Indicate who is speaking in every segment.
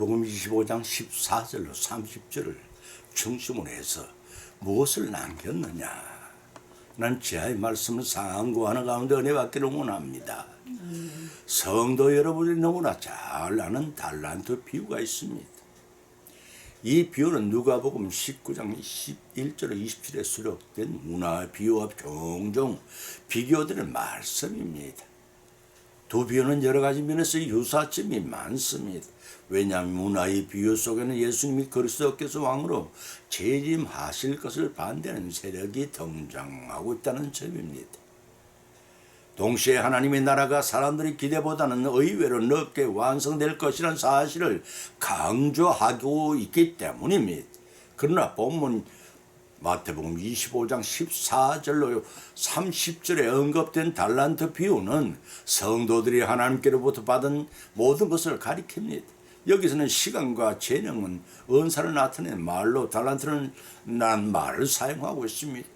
Speaker 1: 마태복음 25장 14절로 30절을 중심으로 해서 무엇을 남겼느냐 난 지하의 말씀을 상고하는 가운데 은혜 받기를 원합니다. 성도 여러분이 너무나 잘 아는 달란트 비유가 있습니다. 이 비유는 누가복음 19장 11절 27에 수록된 문화 비유와 종종 비교되는 말씀입니다. 두 비유는 여러 가지 면에서 유사점이 많습니다. 왜냐하면 문화의 비유 속에는 예수님이 그리스도께서 왕으로 재림하실 것을 반대하는 세력이 등장하고 있다는 점입니다. 동시에 하나님의 나라가 사람들의 기대보다는 의외로 넓게 완성될 것이라는 사실을 강조하고 있기 때문입니다. 그러나 본문 마태복음 25장 14절로 30절에 언급된 달란트 비유는 성도들이 하나님께로부터 받은 모든 것을 가리킵니다. 여기서는 시간과 재능은 은사를 나타낸 말로 달란트는 난 말을 사용하고 있습니다.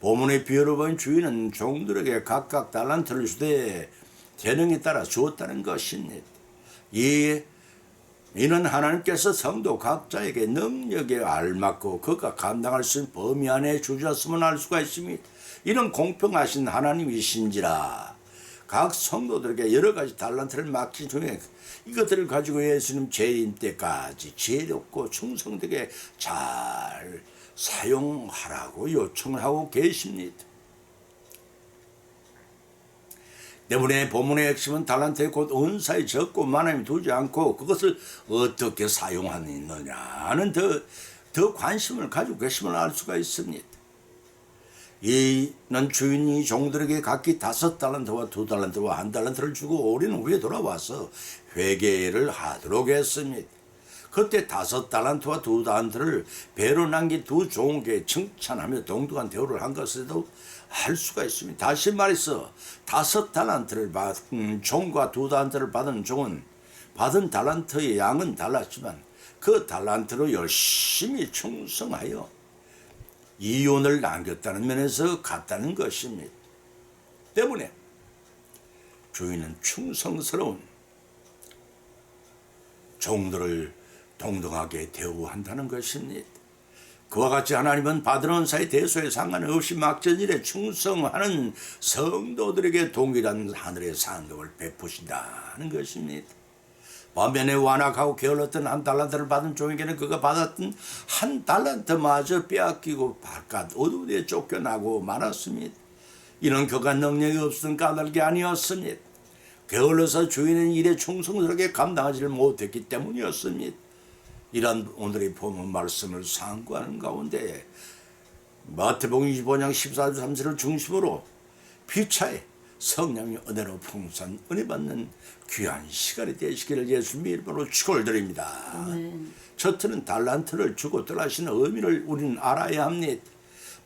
Speaker 1: 보문의 비유를 본 주인은 종들에게 각각 달란트를 주되 재능에 따라 주었다는 것입니다. 이 이는 하나님께서 성도 각자에게 능력에 알맞고 그가 감당할 수 있는 범위 안에 주셨음을 알 수가 있습니다. 이는 공평하신 하나님이신지라 각 성도들에게 여러 가지 달란트를 맡긴 중에 이것들을 가지고 예수님 재림 때까지 지혜롭고 충성되게 잘 사용하라고 요청을 하고 계십니다. 때문에 본문의 핵심은 달란트의 곧 은사의 적고 많음이 두지 않고 그것을 어떻게 사용하느냐는 더, 더 관심을 가지고 계심을 알 수가 있습니다. 이는 주인이 종들에게 각기 다섯 달란트와 두 달란트와 한 달란트를 주고 오리는 후에 돌아와서 회개를 하도록 했습니다. 그때 다섯 달란트와 두 달란트를 배로 남긴 두 종에게 칭찬하며 동등한 대우를 한 것에도 할 수가 있습니다. 다시 말해서 다섯 달란트를 받은 종과 두 달란트를 받은 종은 받은 달란트의 양은 달랐지만 그 달란트로 열심히 충성하여 이윤을 남겼다는 면에서 같다는 것입니다. 때문에 주인은 충성스러운 종들을 동등하게 대우한다는 것입니다. 그와 같이 하나님은 받은 은사의 대소에 상관없이 막전일에 충성하는 성도들에게 동일한 하늘의 상급을 베푸신다는 것입니다. 반면에 완악하고 게을렀던 한 달란트를 받은 종에게는 그가 받았던 한 달란트마저 빼앗기고 바깥 어두운데 쫓겨나고 말았습니다. 이는 그가 능력이 없었던 까닭이 아니었습니다. 게을러서 주인의 일에 충성스럽게 감당하지를 못했기 때문이었습니다. 이런 오늘의 본문 말씀을 상고하는 가운데 마태복음 25장 14절 3절을 중심으로 피차에 성령의 은혜로 풍성한 은혜 받는 귀한 시간이 되시기를 예수님 이름으로 축원을 드립니다. 첫째는 달란트를 주고 떠나시는 의미를 우리는 알아야 합니다.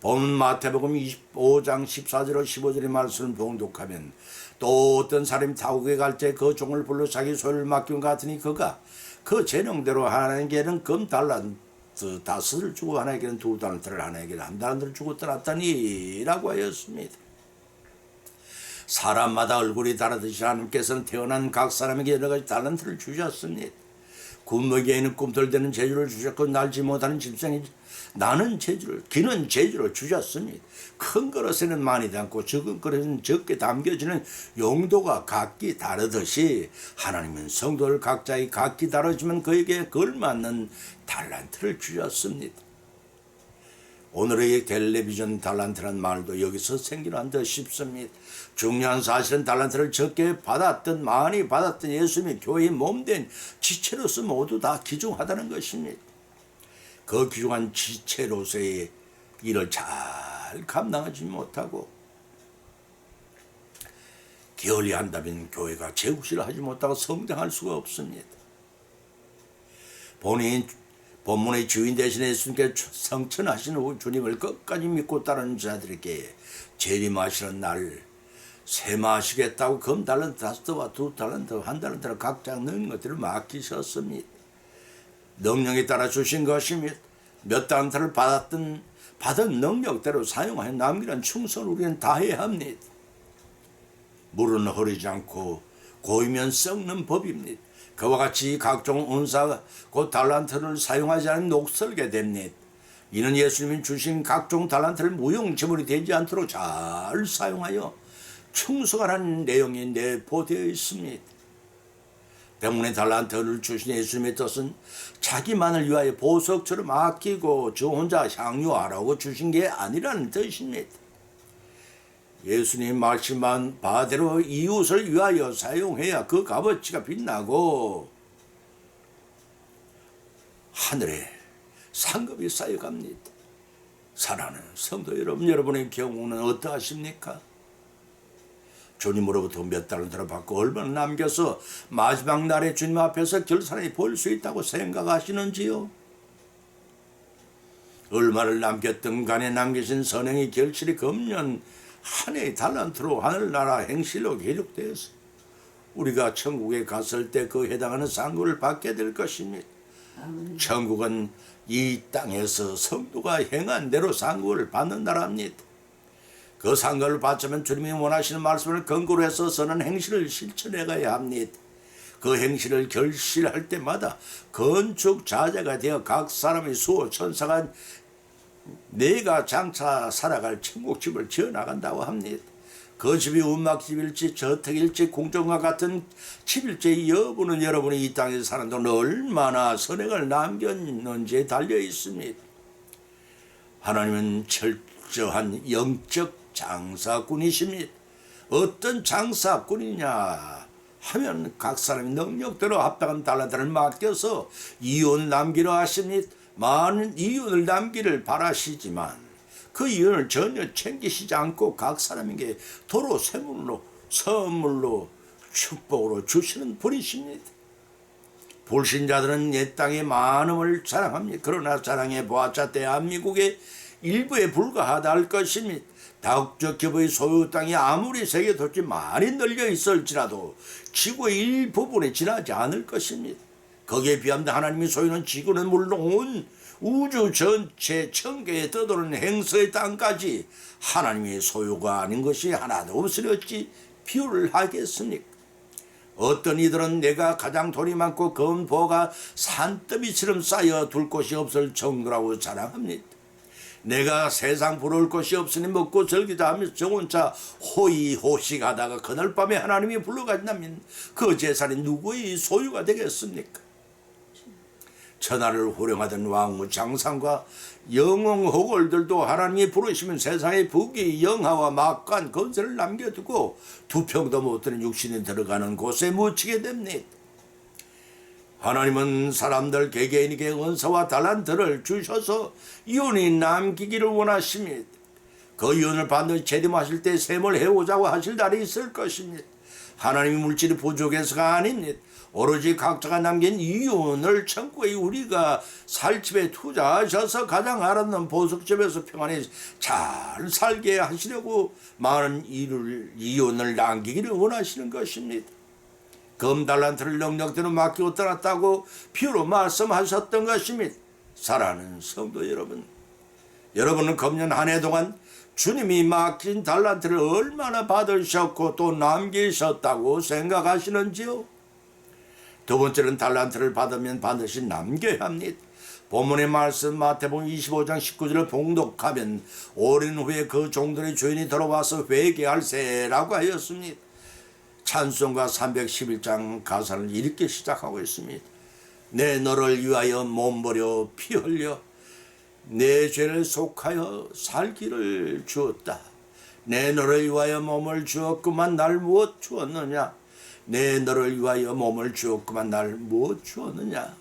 Speaker 1: 본 마태복음 25장 14절 15절의 말씀을 봉독하면 또 어떤 사람이 타국에 갈 때 그 종을 불러 자기 소유를 맡긴 것 같으니 그가 그 재능대로 하나님께는 금 달란트 다섯을 주고 하나님께는 두 달란트를 하나님께는 한 달란트를 주고 떠났다니 라고 하였습니다. 사람마다 얼굴이 다르듯이 하나님께서는 태어난 각 사람에게 여러 가지 달란트를 주셨습니다. 군먹이에는 꿈틀대는 재주를 주셨고 날지 못하는 집생이 나는 재주를 기는 재주를 주셨습니다. 큰 그릇에는 많이 담고 적은 그릇에는 적게 담겨지는 용도가 각기 다르듯이 하나님은 성도를 각자의 각기 다르지만 그에게 걸맞는 달란트를 주셨습니다. 오늘의 텔레비전 달란트란 말도 여기서 생겨난 듯 싶습니다. 중요한 사실은 달란트를 적게 받았든 많이 받았든 예수님의 교회의 몸된 지체로서 모두 다 귀중하다는 것입니다. 그 귀중한 지체로서의 일을 잘 감당하지 못하고 게을리 한다면 교회가 제국시를 하지 못하고 성장할 수가 없습니다. 본인 본문의 주인 대신에 예수님께 성천하신 후 주님을 끝까지 믿고 따르는 자들에게 재림하시는 날 세마하시겠다고 금 달란트 다섯와 두 달란트 한 달란트를 각자 넣은 것들을 맡기셨습니다. 능력에 따라 주신 것입니다. 몇 달란트를 받았든 받은 능력대로 사용하여 남기는 충성을 우리는 다해야 합니다. 물은 흐리지 않고 고이면 썩는 법입니다. 그와 같이 각종 은사 곧 달란트를 사용하지 않은 녹설게 됩니다. 이는 예수님이 주신 각종 달란트를 무용지물이 되지 않도록 잘 사용하여 충성하라는 내용이 내포되어 있습니다. 때문에 달란트를 주신 예수님의 뜻은 자기만을 위하여 보석처럼 아끼고 저 혼자 향유하라고 주신 게 아니라는 뜻입니다. 예수님 말씀한 바대로 이웃을 위하여 사용해야 그 값어치가 빛나고 하늘에 상급이 쌓여갑니다. 사랑하는 성도 여러분, 여러분의 경우는 어떠하십니까? 주님으로부터 몇 달러를 받고 얼마나 남겨서 마지막 날에 주님 앞에서 결산이 보일 수 있다고 생각하시는지요? 얼마를 남겼든 간에 남기신 선행의 결실이 금년 한 해의 달란트로 하늘나라 행실로 기록되어서 우리가 천국에 갔을 때 그 해당하는 상급을 받게 될 것입니다. 천국은 이 땅에서 성도가 행한 대로 상급을 받는 나라입니다. 그 상급을 받자면 주님이 원하시는 말씀을 근거로 해서 선한 행실을 실천해 가야 합니다. 그 행실을 결실할 때마다 건축 자재가 되어 각 사람의 수호 천사가 내가 장차 살아갈 천국집을 지어 나간다고 합니다. 그 집이 운막집일지 저택일지 공정과 같은 집일지 여부는 여러분이 이 땅에서 사는 동안 얼마나 선행을 남겼는지에 달려 있습니다. 하나님은 철저한 영적 장사꾼이십니다. 어떤 장사꾼이냐 하면 각 사람이 능력대로 합당한 달란트를 맡겨서 이윤 남기려 하십니다. 많은 이윤을 남기를 바라시지만 그 이윤을 전혀 챙기시지 않고 각 사람에게 도로 세물로 선물로 축복으로 주시는 분이십니다. 불신자들은 옛 땅의 많음을 자랑합니다. 그러나 자랑해 보았자 대한민국의 일부에 불과하다 할 것입니다. 다국적 기부의 소유 땅이 아무리 세계 도시 많이 널려 있을지라도 지구의 일부분에 지나지 않을 것입니다. 거기에 비하면 하나님의 소유는 지구는 물론 온 우주 전체 천개에 떠도는 행서의 땅까지 하나님의 소유가 아닌 것이 하나도 어찌 비유를 하겠습니까? 어떤 이들은 내가 가장 돈이 많고 검보가 산더미처럼 쌓여 둘 곳이 없을 정도라고 자랑합니다. 내가 세상 부러울 것이 없으니 먹고 즐기자 하면서 저 혼자 호의호식하다가 그날 밤에 하나님이 불러간다면 그 재산이 누구의 소유가 되겠습니까? 천하를 호령하던 왕후 장상과 영웅 호골들도 하나님이 부르시면 세상의 부귀 영하와 막간 건설을 남겨두고 두 평도 못 드는 육신이 들어가는 곳에 묻히게 됩니다. 하나님은 사람들 개개인에게 은사와 달란트를 주셔서 이혼이 남기기를 원하십니다. 그 이혼을 반드시 제대하실 때 셈을 해오자고 하실 날이 있을 것입니다. 하나님이 물질이 부족해서가 아닙니다. 오로지 각자가 남긴 이윤을 천국에 우리가 살 집에 투자하셔서 가장 아름다운 보석집에서 평안히 잘 살게 하시려고 많은 일을 이윤을 남기기를 원하시는 것입니다. 금달란트를 능력대로 맡기고 떠났다고 비유로 말씀하셨던 것입니다. 사랑하는 성도 여러분, 여러분은 금년 한 해 동안 주님이 맡긴 달란트를 얼마나 받으셨고 또 남기셨다고 생각하시는지요? 두 번째는 달란트를 받으면 반드시 남겨야 합니다. 본문의 말씀 마태복음 25장 19절을 봉독하면 오랜 후에 그 종들의 주인이 돌아와서 회개할세라고 하였습니다. 찬송가 311장 가사를 이렇게 시작하고 있습니다. 내 너를 위하여 몸버려 피 흘려 내 죄를 속하여 살기를 주었다. 내 너를 위하여 몸을 주었구만 날 무엇 주었느냐? 내 너를 위하여 몸을 주었구만 날 무엇 주었느냐?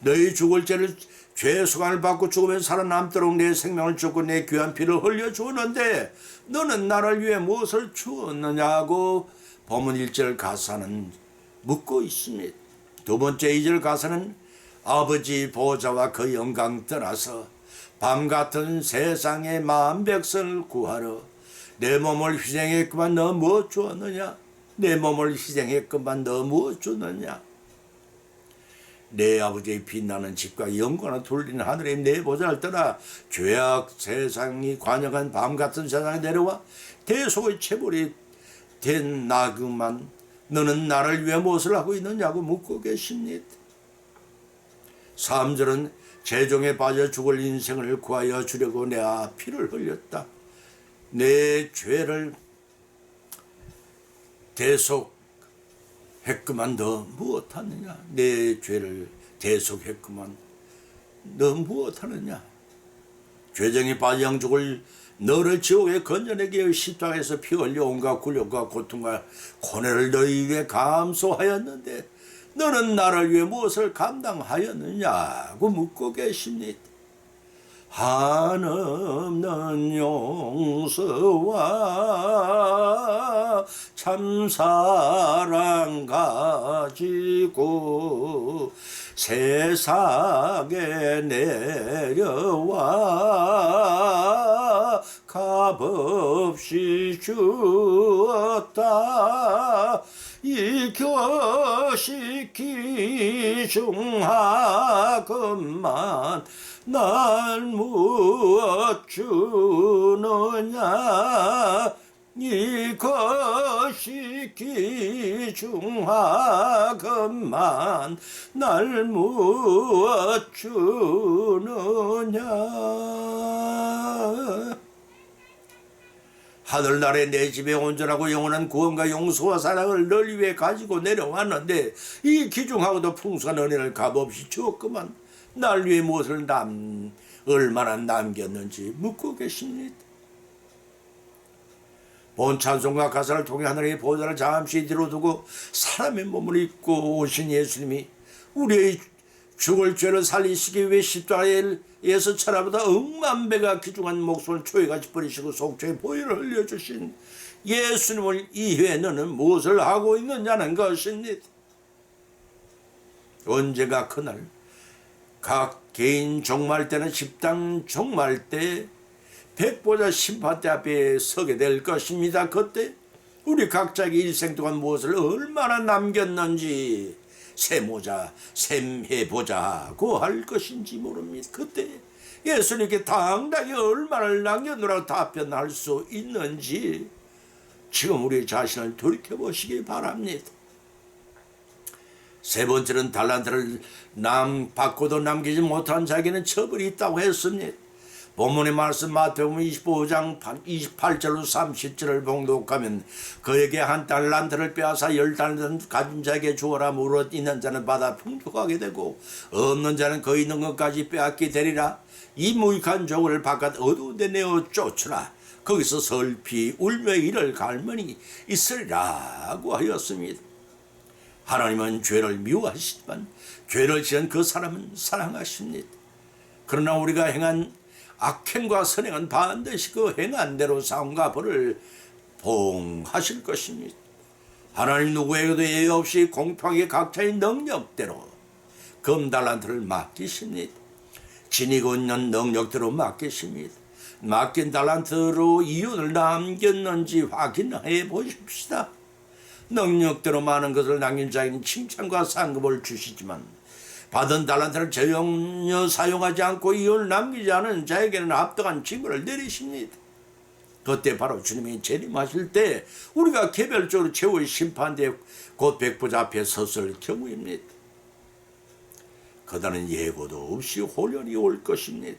Speaker 1: 너희 죽을 죄를 죄 수관을 받고 죽으면 살아남도록 내 생명을 주고 내 귀한 피를 흘려 주었는데 너는 나를 위해 무엇을 주었느냐고 본문 1절 가사는 묻고 있습니다. 두 번째 2절 가사는 아버지 보좌와 그 영광 떠나서 밤 같은 세상의 마음 백성을 구하러 내 몸을 희생했구만 너 무엇 주었느냐? 내 몸을 희생했구만 너 무엇 주느냐? 내 아버지의 빛나는 집과 영광을 돌리는 하늘의 내 보좌를 떠나 죄악 세상이 관영한 밤 같은 세상에 내려와 대속의 체벌이 된 나그만 너는 나를 위해 무엇을 하고 있느냐고 묻고 계십니다. 3절은 재종에 빠져 죽을 인생을 구하여 주려고 내가 피를 흘렸다. 내 죄를 대속 했구만 너 무엇하느냐? 내 죄를 대속했구만. 너 무엇하느냐? 죄정이 죽을 너를 지옥에 건져내기 위해 십자가에서 피 흘려 온갖 굴욕과 고통과 고뇌를 너희 위해 감수하였는데 너는 나를 위해 무엇을 감당하였느냐고 묻고 계십니다. 한없는 용서와 참사랑 가지고 세상에 내려와 값없이 주었다. 이것이 기중하건만 날 무엇 주느냐? 이것이 기중하건만 날 무엇 주느냐? 하늘나라의 내 집에 온전하고 영원한 구원과 용서와 사랑을 널 위해 가지고 내려왔는데 이 기중하고도 풍성한 은혜를 값없이 주었구만 날 위해 무엇을 남 얼마나 남겼는지 묻고 계십니다. 본 찬송과 가사를 통해 하늘의 보좌를 잠시 뒤로 두고 사람의 몸을 입고 오신 예수님이 우리의 죽을 죄를 살리시기 위해 십자가에서 천하보다 억만 배가 귀중한 목숨을 초에같이 버리시고 속죄의 보혈을 흘려주신 예수님을 이외에 너는 무엇을 하고 있느냐는 것입니다. 언제가 그날 각 개인 종말 때는 집당 종말 때 백보자 심판대 앞에 서게 될 것입니다. 그때 우리 각자의 일생 동안 무엇을 얼마나 남겼는지 세모자, 셈해보자 고 할 것인지 모릅니다. 그때 예수님께 당당히 얼마나 남겼노라고 답변할 수 있는지 지금 우리 자신을 돌이켜보시기 바랍니다. 세 번째는 달란트를 남 받고도 남기지 못한 자에게는 처벌이 있다고 했습니다. 본문의 말씀 마태복음 25장 28절로 30절을 봉독하면 그에게 한 달란트를 빼앗아 열 달란트 가진 자에게 주어라 무릇 있는 자는 받아 풍족하게 되고 없는 자는 그 있는 것까지 빼앗게 되리라 이 무익한 종을 바깥 어두운 데 내어 쫓으라 거기서 설피 울며 이를 갈머니 있으리라고 하였습니다. 하나님은 죄를 미워하시지만 죄를 지은 그 사람은 사랑하십니다. 그러나 우리가 행한 악행과 선행은 반드시 그 행한 대로 상과 벌을 봉하실 것입니다. 하나님 누구에게도 예외 없이 공평하게 각자의 능력대로 금달란트를 맡기십니다. 지니고 있는 능력대로 맡기십니다. 맡긴 달란트로 이윤을 남겼는지 확인해 보십시다. 능력대로 많은 것을 남긴 자에게는 칭찬과 상급을 주시지만 받은 달란트를 전혀 사용하지 않고 이윤을 남기지 않은 자에게는 합당한 징벌을 내리십니다. 그때 바로 주님이 재림하실 때 우리가 개별적으로 최후의 심판대 곧 백보자 앞에 섰을 경우입니다. 그다는 예고도 없이 혼련이 올 것입니다.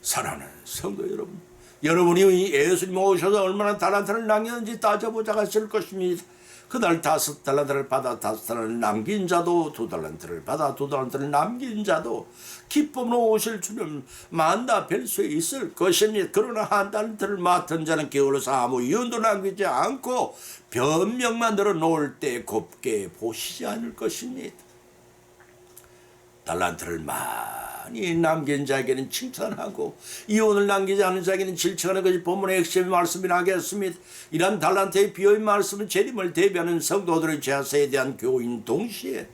Speaker 1: 사랑하는 성도 여러분, 여러분이 예수님 오셔서 얼마나 달란트를 남겼는지 따져보자가 있을 것입니다. 그날 다섯 달란트를 받아 다섯 달란트를 남긴 자도 두 달란트를 받아 두 달란트를 남긴 자도 기쁨으로 오실 주님 만나 뵐 수 있을 것입니다. 그러나 한 달란트를 맡은 자는 게을러서 아무 이윤도 남기지 않고 변명만 늘어놓을 때 곱게 보시지 않을 것입니다. 달란트를 많이 남긴 자에게는 칭찬하고 이혼을 남기지 않은 자에게는 질책하는 것이 본문의 핵심의 말씀이라겠습니다. 이러한 달란트의 비유의 말씀은 재림을 대비하는 성도들의 죄사에 대한 교인 동시에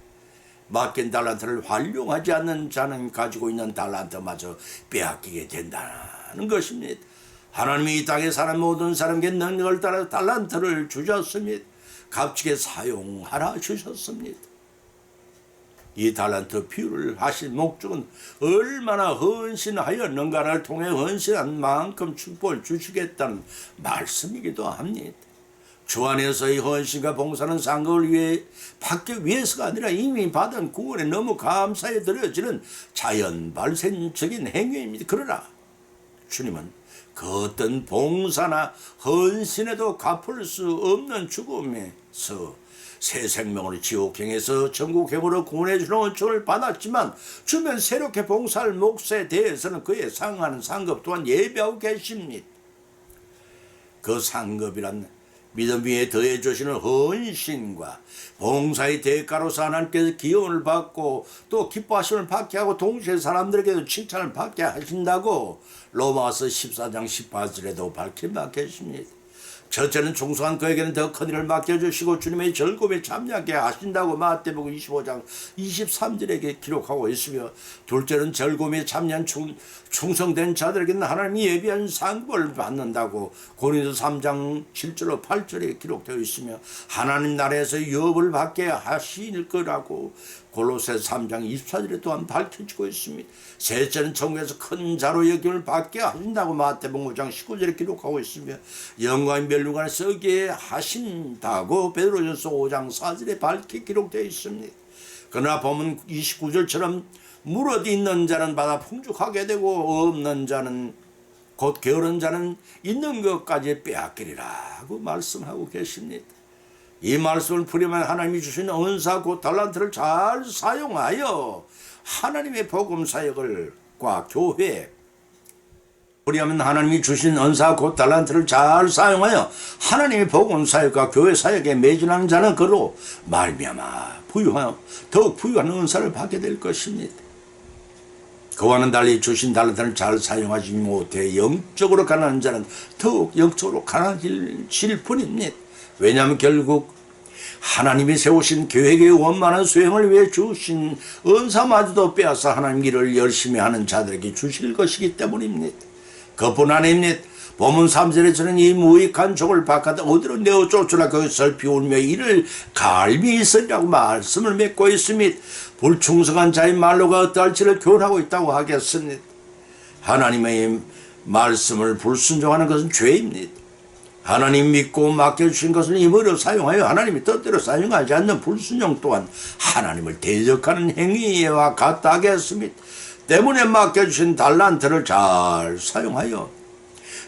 Speaker 1: 맡긴 달란트를 활용하지 않는 자는 가지고 있는 달란트마저 빼앗기게 된다는 것입니다. 하나님이 이 땅에 사는 모든 사람에게 능력을 따라 달란트를 주셨습니다. 값지게 사용하라 주셨습니다. 이 달란트 비유를 하실 목적은 얼마나 헌신하였는가를 통해 헌신한 만큼 축복을 주시겠다는 말씀이기도 합니다. 주 안에서의 헌신과 봉사는 상급을 위해 받기 위해서가 아니라 이미 받은 구원에 너무 감사에 드려지는 자연 발생적인 행위입니다. 그러나 주님은 그 어떤 봉사나 헌신에도 갚을 수 없는 죽음에서 새 생명으로 지옥행에서 전국행으로 구원해 주는 은총을 받았지만 주변 새롭게 봉사할 몫에 대해서는 그에 상하는 상급 또한 예배하고 계십니다. 그 상급이란 믿음 위에 더해 주시는 헌신과 봉사의 대가로서 하나님께서 기원을 받고 또 기뻐하심을 받게 하고 동시에 사람들에게도 칭찬을 받게 하신다고 로마서 14장 18절에도 밝힌 바 계십니다. 첫째는 충성한 그에게는 더 큰 일을 맡겨주시고 주님의 즐거움에 참여하게 하신다고 마태복음 25장 23절에게 기록하고 있으며 둘째는 즐거움에 참여한 충, 충성된 자들에게는 하나님이 예비한 상급을 받는다고 고린도 3장 7절로 8절에 기록되어 있으며 하나님 나라에서 유업을 받게 하실 거라고 골로새 3장 24절에 또한 밝혀지고 있습니다. 셋째는 천국에서 큰 자로 여김을 받게 하신다고 마태복음 5장 19절에 기록하고 있으며 영광의 멸류관을 쓰게 하신다고 베드로전서 5장 4절에 밝게 기록되어 있습니다. 그러나 보면 29절처럼 무릇 있는 자는 받아 풍족하게 되고 없는 자는 곧 게으른 자는 있는 것까지 빼앗기리라고 말씀하고 계십니다. 이 말씀을 풀이면 하나님이 주신 은사 곧 달란트를 잘 사용하여 하나님의 복음 사역을과 교회 우리하면 하나님이 주신 은사 곧 달란트를 잘 사용하여 하나님의 복음 사역과 교회 사역에 매진하는 자는 그로 말미암아 부유하여 더욱 부유한 은사를 받게 될 것입니다. 그와는 달리 주신 달란트를 잘 사용하지 못해 영적으로 가난한 자는 더욱 영적으로 가난해질 뿐입니다. 왜냐하면 결국 하나님이 세우신 계획의 원만한 수행을 위해 주신 은사마저도 빼앗아 하나님 일을 열심히 하는 자들에게 주실 것이기 때문입니다. 그뿐 아닙니다. 본문 3절에서는 이 무익한 종을 바깥 어디로 내어 쫓으라 그것을 비울며 이를 갈미 있으리라고 말씀을 맺고 있습니다. 불충성한 자의 말로가 어떠할지를 교훈하고 있다고 하겠습니다. 하나님의 말씀을 불순종하는 것은 죄입니다. 하나님 믿고 맡겨주신 것을 임의로 사용하여 하나님이 뜻대로 사용하지 않는 불순종 또한 하나님을 대적하는 행위와 같다 하겠습니다. 때문에 맡겨주신 달란트를 잘 사용하여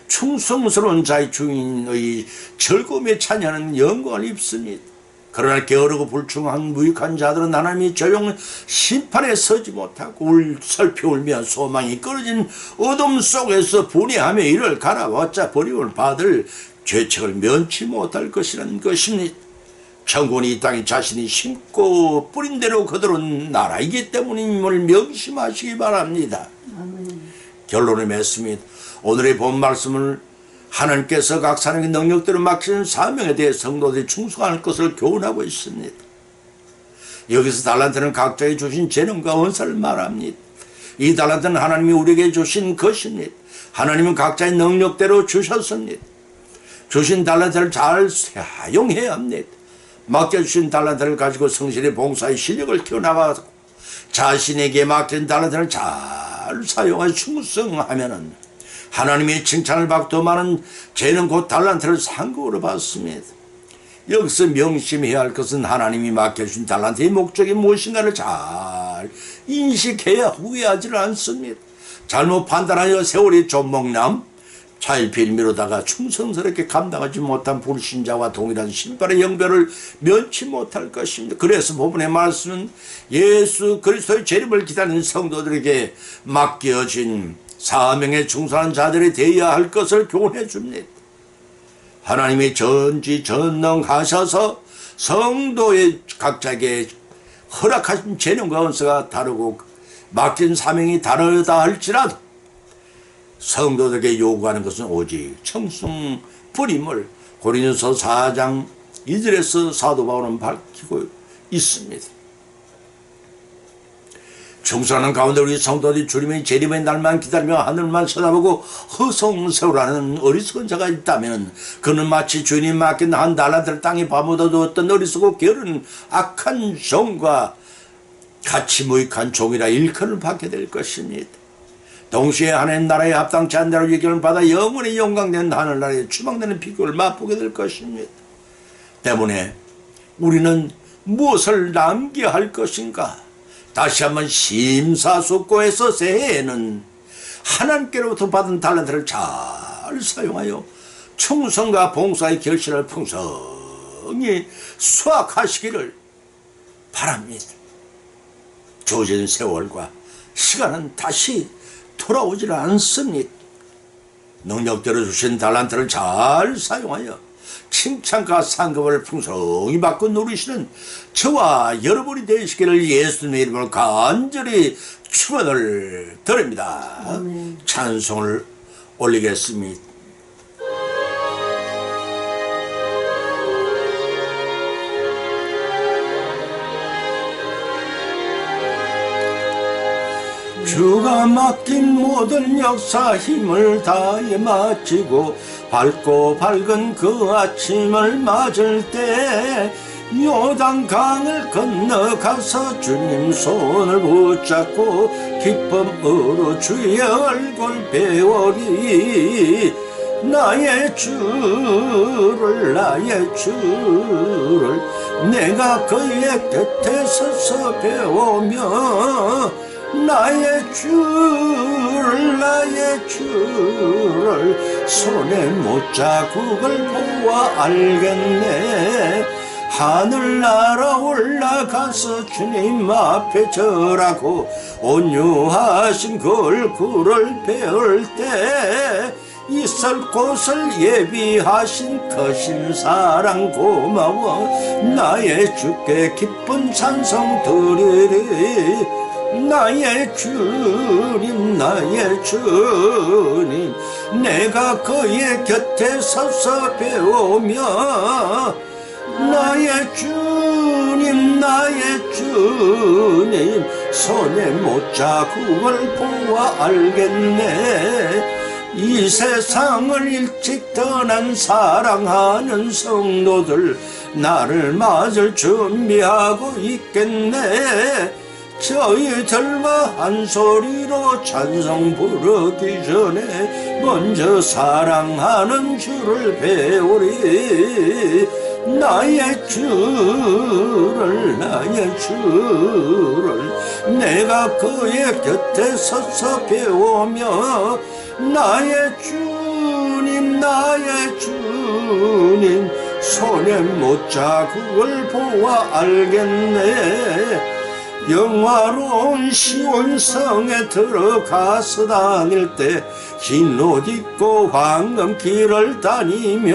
Speaker 1: 충성스러운 자의 주인의 즐거움에 찬양하는 영광을 입습니다. 그러나 게으르고 불충한 무익한 자들은 하나님이 조용 심판에 서지 못하고 울, 슬피 울며 소망이 끊어진 어둠 속에서 분해하며 이를 갈아 왔자 버림을 받을 죄책을 면치 못할 것이라는 것입니다. 천군이 이 땅에 자신이 심고 뿌린 대로 그대로 나라이기 때문임을 명심하시기 바랍니다. 결론을 맺습니다. 오늘의 본 말씀을 하나님께서 각 사람의 능력대로 맡기는 사명에 대해 성도들이 충성할 것을 교훈하고 있습니다. 여기서 달란트는 각자의 주신 재능과 은사를 말합니다. 이 달란트는 하나님이 우리에게 주신 것입니다. 하나님은 각자의 능력대로 주셨습니다. 주신 달란트를 잘 사용해야 합니다. 맡겨주신 달란트를 가지고 성실히 봉사의 실력을 키워나가고 자신에게 맡긴 달란트를 잘 사용하 충성하면은 하나님의 칭찬을 받고 더 많은 재능 곧 달란트를 상급으로 받습니다. 여기서 명심해야 할 것은 하나님이 맡겨주신 달란트의 목적이 무엇인가를 잘 인식해야 후회하지를 않습니다. 잘못 판단하여 세월이 좀먹남 차일피일 미루다가 충성스럽게 감당하지 못한 불신자와 동일한 심판의 영별을 면치 못할 것입니다. 그래서 본문의 말씀은 예수 그리스도의 재림을 기다리는 성도들에게 맡겨진 사명에 충성한 자들이 되어야 할 것을 교훈해 줍니다. 하나님이 전지 전능하셔서 성도의 각자에게 허락하신 재능과 은사가 다르고 맡긴 사명이 다르다 할지라도 성도들에게 요구하는 것은 오직 청순뿐임을 고린도서 4장 2절에서 사도 바울은 밝히고 있습니다. 충성하는 가운데 우리 성도들이 주님의 재림의 날만 기다리며 하늘만 쳐다보고 허송세우라는 어리석은 자가 있다면 그는 마치 주님 맡긴 한 달란트를 땅에 파묻어 두었던 어리석고 게으른 악한 종과 같이 무익한 종이라 일컬을 받게 될 것입니다. 동시에 하나님 나라에 합당치 않은 대로 예견을 받아 영원히 영광된 하늘나라에 추방되는 비극을 맛보게 될 것입니다. 때문에 우리는 무엇을 남겨야 할 것인가? 다시 한번 심사숙고해서 새해에는 하나님께로부터 받은 달란트를 잘 사용하여 충성과 봉사의 결실을 풍성히 수확하시기를 바랍니다. 주어진 세월과 시간은 다시 돌아오질 않습니다. 능력대로 주신 달란트를 잘 사용하여 칭찬과 상급을 풍성히 받고 누리시는 저와 여러분이 되시기를 예수님의 이름으로 간절히 축원을 드립니다. 찬송을 올리겠습니다. 주가 맡긴 모든 역사 힘을 다해 마치고 밝고 밝은 그 아침을 맞을 때 요단강을 건너가서 주님 손을 붙잡고 기쁨으로 주의 얼굴 배우리. 나의 주를 나의 주를 내가 그의 곁에 서서 배우며 나의 주를 나의 주를 손에 못 자국을 보아 알겠네. 하늘나라 올라가서 주님 앞에 절하고 온유하신 그 얼굴을 배울 때 있을 곳을 예비하신 크신 사랑 고마워. 나의 주께 기쁜 찬송 드리리 나의 주님 나의 주님 내가 그의 곁에 서서 배우며 나의 주님 나의 주님 손에 못 자국을 보아 알겠네. 이 세상을 일찍 떠난 사랑하는 성도들 나를 맞을 준비하고 있겠네 저희들과 한 소리로 찬송 부르기 전에 먼저 사랑하는 주를 배우리. 나의 주를 나의 주를 내가 그의 곁에 서서 배우며 나의 주님 나의 주님 손에 못 자국을 보아 알겠네 영화로운 시온성에 들어가서 다닐 때 흰옷 입고 황금 길을 다니며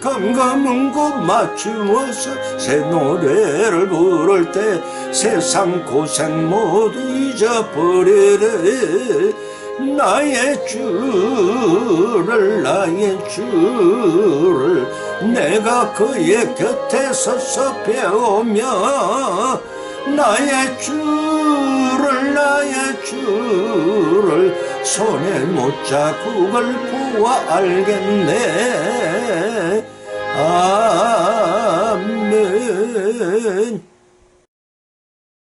Speaker 1: 검검은 곳 맞추어서 새 노래를 부를 때 세상 고생 모두 잊어버리래. 나의 주를 나의 주를 내가 그의 곁에 서서 배우며 나의 주를 나의 주를 손에 못자국을 보아 알겠네. 아멘